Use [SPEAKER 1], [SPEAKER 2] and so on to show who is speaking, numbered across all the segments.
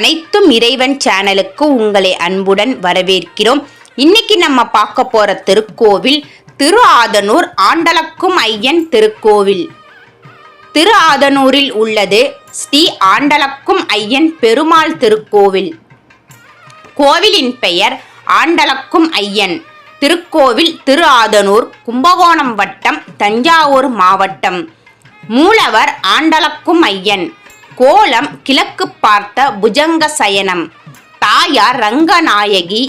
[SPEAKER 1] அனைத்தும் இறைவன் சேனலுக்கு உங்களை அன்புடன் வரவேற்கிறோம். இன்னைக்கு நம்ம பார்க்க போற திருக்கோவில் திரு ஆதனூர் ஆண்டலக்கும் ஐயன் திருக்கோவில். திரு ஆதனூரில் உள்ளது ஸ்ரீ ஆண்டலக்கும் ஐயன் பெருமாள் திருக்கோவில். கோவிலின் பெயர் ஆண்டலக்கும் ஐயன். திருக்கோவில் திரு ஆதனூர் கும்பகோணம் வட்டம் தஞ்சாவூர் மாவட்டம். மூலவர் ஆண்டலக்கும் ஐயன். கோலம் கிழக்கு பார்த்த புஜங்க சயனம். தாயார் ரங்கநாயகி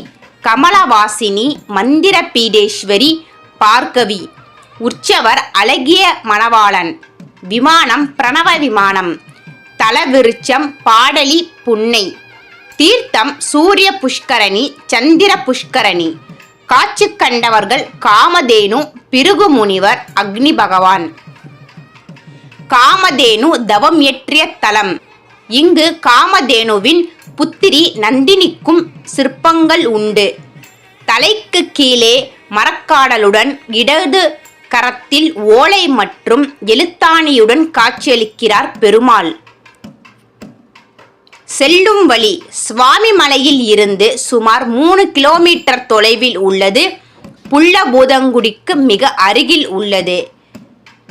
[SPEAKER 1] கமலவாசினி மந்திர பீடேஸ்வரி பார்கவி. உற்சவர் அழகிய மணவாளன். விமானம் பிரணவ விமானம். தலவிருச்சம் பாடலி புன்னை. தீர்த்தம் சூரிய புஷ்கரணி சந்திர புஷ்கரணி. காட்சி கண்டவர்கள் காமதேனு பிருகு முனிவர் அக்னி பகவான். காமதேனு தவம் இயற்றிய தலம். இங்கு காமதேனுவின் புத்திரி நந்தினிக்கும் சிற்பங்கள் உண்டு. தலைக்கு கீழே மரக்காடலுடன் இடது கரத்தில் ஓலை மற்றும் எழுத்தாணியுடன் காட்சியளிக்கிறார் பெருமாள். செல்லும் வழி சுவாமிமலையில் இருந்து சுமார் மூணு கிலோமீட்டர் தொலைவில் உள்ளது. புள்ளபூதங்குடிக்கு மிக அருகில் உள்ளது.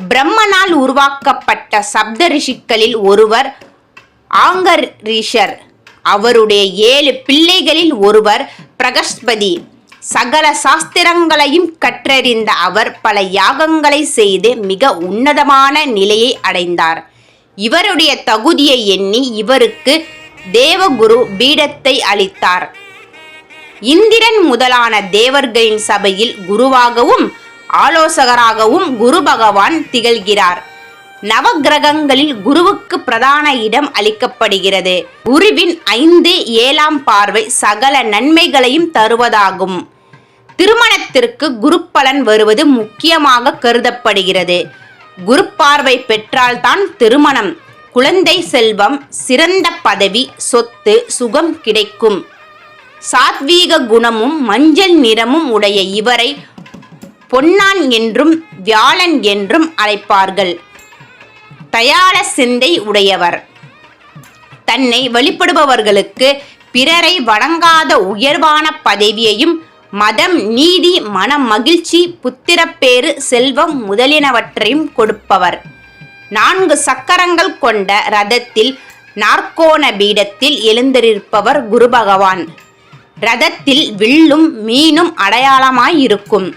[SPEAKER 1] பிரம்மனால் உருவாக்கப்பட்ட சப்த ரிஷிகளில் ஒருவர் ஆங்கர் ரிஷர் அவருடைய ஏழு பிள்ளைகளில் ஒருவர் பிரகஸ்பதி. சகல சாஸ்திரங்களையும் கற்றறிந்த அவர் பல யாகங்களை செய்து மிக உன்னதமான நிலையை அடைந்தார். இவருடைய தகுதியை எண்ணி இவருக்கு தேவகுரு பீடத்தை அளித்தார். இந்திரன் முதலான தேவர்களின் சபையில் குருவாகவும் ஆலோசகராகவும் குரு பகவான் திகழ்கிறார். நவக்கிரகங்களில் குருவுக்கு பிரதான இடம் அளிக்கப்படுகிறது. குருவின் ஐந்து ஏழாம் பார்வை சகல நன்மைகளையும் தருவதாகும். திருமணத்திற்கு குருப்பலன் வருவது முக்கியமாக கருதப்படுகிறது. குரு பார்வை பெற்றால்தான் திருமணம். குழந்தை செல்வம் சிறந்த பதவி சொத்து சுகம் கிடைக்கும். சாத்வீக குணமும் மஞ்சள் நிறமும் உடைய இவரை பொன்னான் என்றும் வியாழன் என்றும் அழைப்பார்கள். தயார சிந்தை உடையவர். தன்னை வழிபடுபவர்களுக்கு பிறரை வணங்காத உயர்வான பதவியையும் மதம் நீதி மன மகிழ்ச்சி புத்திரப்பேறு செல்வம் முதலினவற்றையும் கொடுப்பவர். நான்கு சக்கரங்கள் கொண்ட ரதத்தில் நாற்கோண பீடத்தில் எழுந்திருப்பவர் குரு பகவான் ரதத்தில் வில்லும் மீனும் அடையாளமாயிருக்கும்.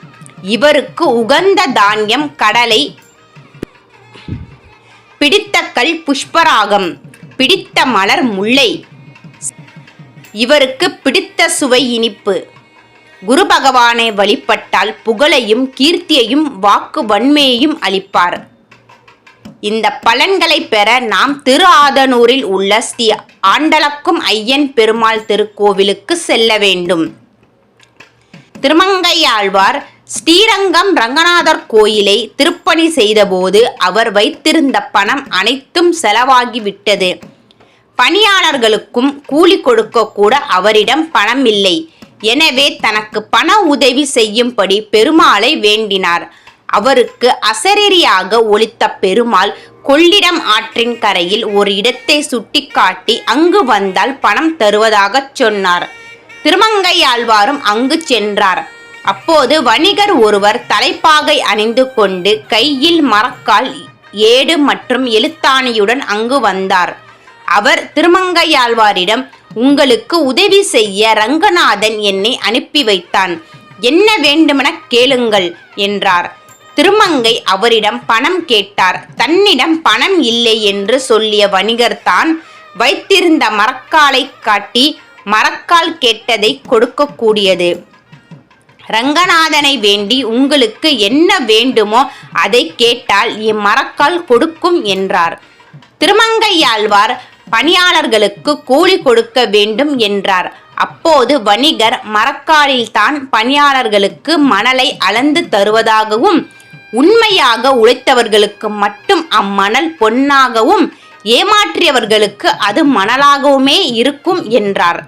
[SPEAKER 1] இவருக்கு உகந்த தானியம் கடலை. பிடித்த கல் புஷ்பராகம் பிடித்த மலர் முல்லை. இவருக்கு பிடித்த சுவை இனிப்பு. குரு பகவானை வழிபட்டால் புகழையும் கீர்த்தியையும் வாக்கு வன்மையையும் அளிப்பார். இந்த பலன்களை பெற நாம் திரு ஆதனூரில் உள்ள ஸ்ரீ ஆண்டலக்கும் ஐயன் பெருமாள் திருக்கோவிலுக்கு செல்ல வேண்டும். திருமங்கையாழ்வார் ஸ்ரீரங்கம் ரங்கநாதர் கோயிலை திருப்பணி செய்தபோது அவர் வைத்திருந்த பணம் அனைத்தும் செலவாகிவிட்டது. பணியாளர்களுக்கும் கூலி கொடுக்க கூட அவரிடம் பணம் இல்லை எனவே தனக்கு பண உதவி செய்யும்படி பெருமாளை வேண்டினார். அவருக்கு அசரீரியாக ஒழித்த பெருமாள் கொள்ளிடம் ஆற்றின் கரையில் ஒரு இடத்தை சுட்டிக்காட்டி அங்கு வந்தால் பணம் தருவதாகச் சொன்னார். திருமங்கையாழ்வாரும் அங்கு சென்றார். அப்போது வணிகர் ஒருவர் தலைப்பாகை அணிந்து கொண்டு கையில் மரக்கால் ஏடு மற்றும் எழுத்தாணியுடன் அங்கு வந்தார். அவர் திருமங்கையாழ்வாரிடம் உங்களுக்கு உதவி செய்ய ரங்கநாதன் என்னை அனுப்பி வைத்தான். என்ன வேண்டுமென கேளுங்கள் என்றார். திருமங்கை அவரிடம் பணம் கேட்டார். தன்னிடம் பணம் இல்லை என்று சொல்லிய வணிகர் தான் வைத்திருந்த மரக்காலை காட்டி மரக்கால் கேட்டதை கொடுக்கக்கூடியது ரங்கநாதனை வேண்டி உங்களுக்கு என்ன வேண்டுமோ அதை கேட்டால் இம்மரக்கால் கொடுக்கும் என்றார். திருமங்கையாழ்வார் பணியாளர்களுக்கு கூலி கொடுக்க வேண்டும் என்றார். அப்போது வணிகர் மரக்காலில் தான் பணியாளர்களுக்கு மணலை அளந்து தருவதாகவும் உண்மையாக உழைத்தவர்களுக்கு மட்டும் அம்மணல் பொன்னாகவும் ஏமாற்றியவர்களுக்கு அது மணலாகவுமே இருக்கும் என்றார்.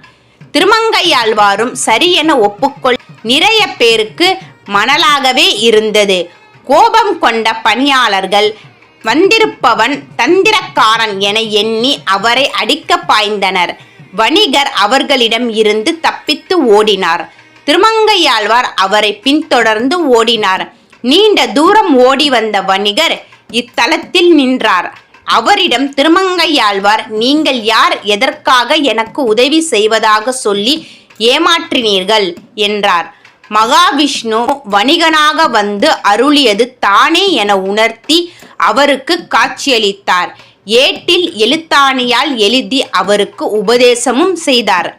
[SPEAKER 1] திருமங்கையாழ்வாரும் சரியென ஒப்புக்கொள் நிறைய பேருக்கு மணலாகவே இருந்தது. கோபம் கொண்ட பணியாளர்கள் வந்திருப்பவன் தந்திரக்காரன் என எண்ணி அவரை அடிக்க பாய்ந்தனர். வணிகர் அவர்களிடம் இருந்து தப்பித்து ஓடினார். திருமங்கையாழ்வார் அவரை பின்தொடர்ந்து ஓடினார். நீண்ட தூரம் ஓடி வந்த வணிகர் இத்தலத்தில் நின்றார். அவரிடம் திருமங்கையாழ்வார் நீங்கள் யார்? எதற்காக எனக்கு உதவி செய்வதாக சொல்லி ஏமாற்றினீர்கள்? என்றார். மகாவிஷ்ணு வணிகனாக வந்து அருளியது தானே என உணர்த்தி அவருக்கு காட்சியளித்தார். ஏட்டில் எழுத்தாணியால் எழுதி அவருக்கு உபதேசமும் செய்தார்.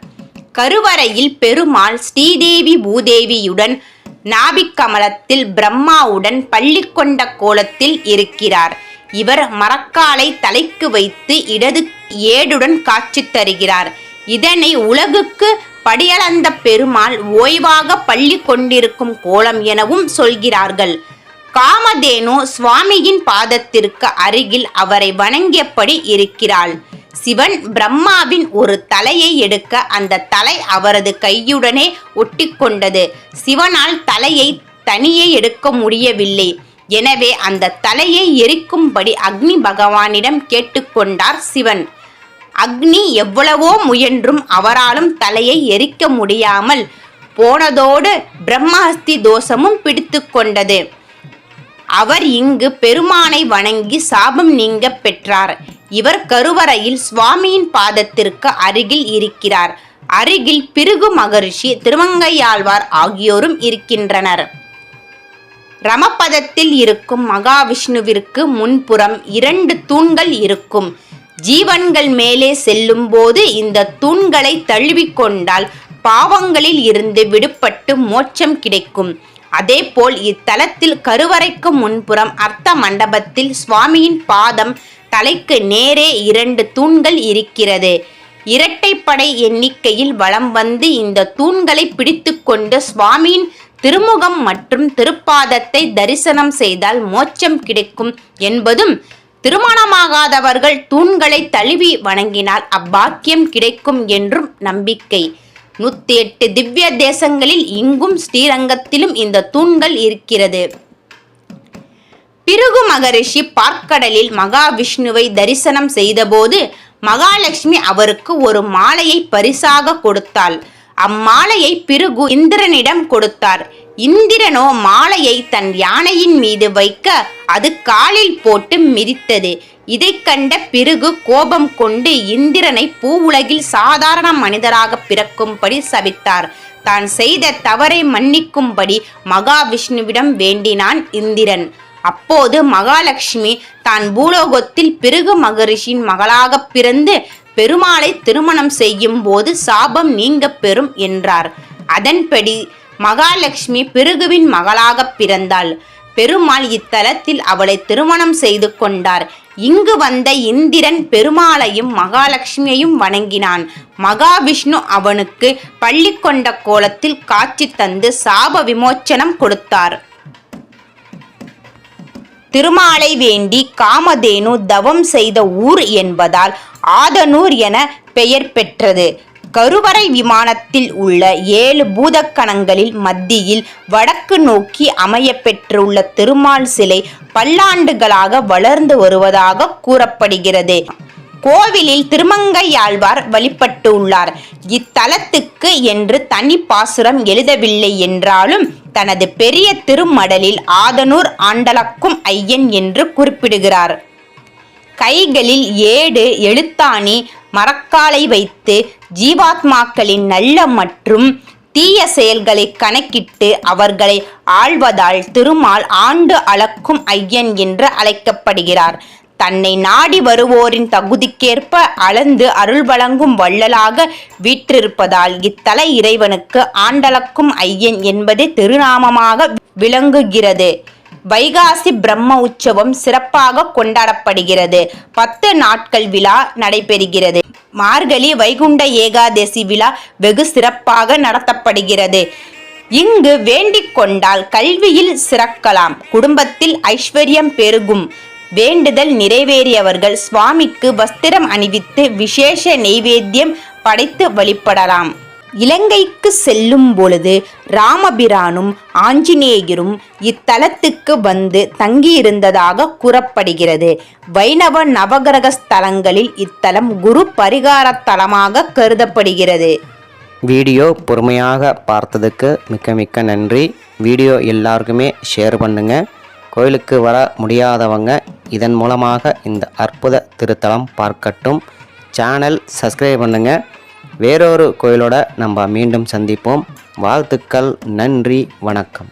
[SPEAKER 1] கருவறையில் பெருமாள் ஸ்ரீதேவி பூதேவியுடன் நாபிக்கமலத்தில் பிரம்மாவுடன் பள்ளி கொண்ட கோலத்தில் இருக்கிறார். இவர் மரக்காலை தலைக்கு வைத்து இடது ஏடுடன் காட்சி தருகிறார். இதனை உலகுக்கு படியளந்த பெருமாள் ஓய்வாக பள்ளி கொண்டிருக்கும் கோலம் எனவும் சொல்கிறார்கள். காமதேனு சுவாமியின் பாதத்திற்கு அருகில் அவரை வணங்கியபடி இருக்கிறாள். சிவன் பிரம்மாவின் ஒரு தலையை எடுக்க அந்த தலை அவரது கையுடனே ஒட்டிக்கொண்டது சிவனால் தலையை தனியே எடுக்க முடியவில்லை. எனவே அந்த தலையை எரிக்கும்படி அக்னி பகவானிடம் கேட்டுக்கொண்டார் சிவன். அக்னி எவ்வளவோ முயன்றும் அவராலும் தலையை எரிக்க முடியாமல் போனதோடு பிரம்மஹஸ்தி தோஷமும் பிடித்து கொண்டது. அவர் இங்கு பெருமானை வணங்கி சாபம் நீங்க பெற்றார். இவர் கருவறையில் சுவாமியின் பாதத்திற்கு அருகில் இருக்கிறார். அருகில் பிருகு மகரிஷி திருமங்கையாழ்வார் ஆகியோரும் இருக்கின்றனர். ரமபதத்தில் இருக்கும் மகாவிஷ்ணுவிற்கு முன்புறம் இரண்டு தூண்கள் இருக்கும். ஜீவன்கள் மேலே செல்லும்போது இந்த தூண்களை தழுவிக்கொண்டால் பாவங்களில் இருந்து விடுபட்டு மோட்சம் கிடைக்கும். அதேபோல் இத்தலத்தில் கருவறைக்கு முன்புறம் அர்த்த மண்டபத்தில் சுவாமியின் பாதம் தலைக்கு நேரே இரண்டு தூண்கள் இருக்கிறது. இரட்டைப்படை எண்ணிக்கையில் வலம் வந்து இந்த தூண்களை பிடித்துக்கொண்டு சுவாமியின் திருமுகம் மற்றும் திருப்பாதத்தை தரிசனம் செய்தால் மோட்சம் கிடைக்கும் என்பதும் திருமணமாகாதவர்கள் தூண்களை தழுவி வணங்கினால் அப்பாக்கியம் கிடைக்கும் என்றும் நம்பிக்கை. நூத்தி எட்டு திவ்ய தேசங்களில் இங்கும் ஸ்ரீரங்கத்திலும் இந்த தூண்கள் இருக்கிறது. பிருகு மகரிஷி பார்க்கடலில் மகாவிஷ்ணுவை தரிசனம் செய்தபோது மகாலட்சுமி அவருக்கு ஒரு மாலையை பரிசாக கொடுத்தாள். அம்மாலையை பிருகு இந்திரனிடம் கொடுத்தார். இந்திரனோ மாலையை தன் யானையின் மீது வைக்க அது காலில் போட்டு மிதித்தது. இதை கண்ட பிறகு கோபம் கொண்டு இந்திரனை பூவுலகில் சாதாரண மனிதராக பிறக்கும்படி சபித்தார். தான் செய்த தவறை மன்னிக்கும்படி மகாவிஷ்ணுவிடம் வேண்டினான் இந்திரன். அப்போது மகாலட்சுமி தான் பூலோகத்தில் பிறகு மகரிஷியின் மகளாக பிறந்து பெருமாளை திருமணம் செய்யும் போது சாபம் நீங்க பெறும் என்றார். அதன்படி மகாலட்சுமி பிருகுவின் மகளாக பிறந்தாள். பெருமாள் இத்தலத்தில் அவளை திருமணம் செய்து கொண்டார். இங்கு வந்த இந்திரன் பெருமாளையும் மகாலட்சுமியையும் வணங்கினான். மகாவிஷ்ணு அவனுக்கு பள்ளி கொண்ட கோலத்தில் காட்சி தந்து சாப விமோச்சனம் கொடுத்தார். திருமாலை வேண்டி காமதேனு தவம் செய்த ஊர் என்பதால் ஆதனூர் என பெயர் பெற்றது. கருவறை விமானத்தில் உள்ள ஏழு பூதக்கணங்களில் மத்தியில் வடக்கு நோக்கி அமைய பெற்றுள்ள திருமால் சிலை பல்லாண்டுகளாக வளர்ந்து வருவதாக கூறப்படுகிறது. கோவிலில் திருமங்கையாழ்வார் வழிபட்டு உள்ளார். இத்தலத்துக்கு என்று தனி பாசுரம் எழுதவில்லை என்றாலும் தனது பெரிய திருமடலில் ஆதனூர் ஆண்டலக்கும் ஐயன் என்று குறிப்பிடுகிறார். கைகளில் ஏடு எழுத்தாணி மரக்காலை வைத்து ஜீவாத்மாக்களின் நல்ல மற்றும் தீய செயல்களை கணக்கிட்டு அவர்களை ஆள்வதால் திருமால் ஆண்டு அளக்கும் ஐயன் என்று அழைக்கப்படுகிறார். தன்னை நாடி வருவோரின் தகுதிக்கேற்ப அளந்து அருள் வழங்கும் வள்ளலாக வீற்றிருப்பதால் இத்தல இறைவனுக்கு ஆண்டளக்கும் ஐயன் என்பது திருநாமமாக விளங்குகிறது. வைகாசி பிரம்ம உற்சவம் சிறப்பாக கொண்டாடப்படுகிறது. பத்து நாட்கள் விழா நடைபெறுகிறது. மார்கழி வைகுண்ட ஏகாதசி விழா வெகு சிறப்பாக நடத்தப்படுகிறது. இங்கு வேண்டிக் கொண்டால் கல்வியில் சிறக்கலாம் குடும்பத்தில் ஐஸ்வர்யம் பெருகும். வேண்டுதல் நிறைவேறியவர்கள் சுவாமிக்கு வஸ்திரம் அணிவித்து விசேஷ நெய்வேத்தியம் படைத்து வழிபடலாம். இலங்கைக்கு செல்லும் பொழுது ராமபிரானும் ஆஞ்சநேயரும் இத்தலத்துக்கு வந்து தங்கியிருந்ததாக கூறப்படுகிறது. வைணவ நவகிரக ஸ்தலங்களில் இத்தலம் குரு பரிகார தலமாக கருதப்படுகிறது.
[SPEAKER 2] வீடியோ பொறுமையாக பார்த்ததுக்கு மிக்க மிக்க நன்றி. வீடியோ எல்லாருக்குமே ஷேர் பண்ணுங்கள் கோயிலுக்கு வர முடியாதவங்க இதன் மூலமாக இந்த அற்புத திருத்தலம் பார்க்கட்டும். சேனல் சப்ஸ்கிரைப் பண்ணுங்கள் வேறொரு கோயிலோட நம்ம மீண்டும் சந்திப்போம். வாழ்த்துக்கள் நன்றி வணக்கம்.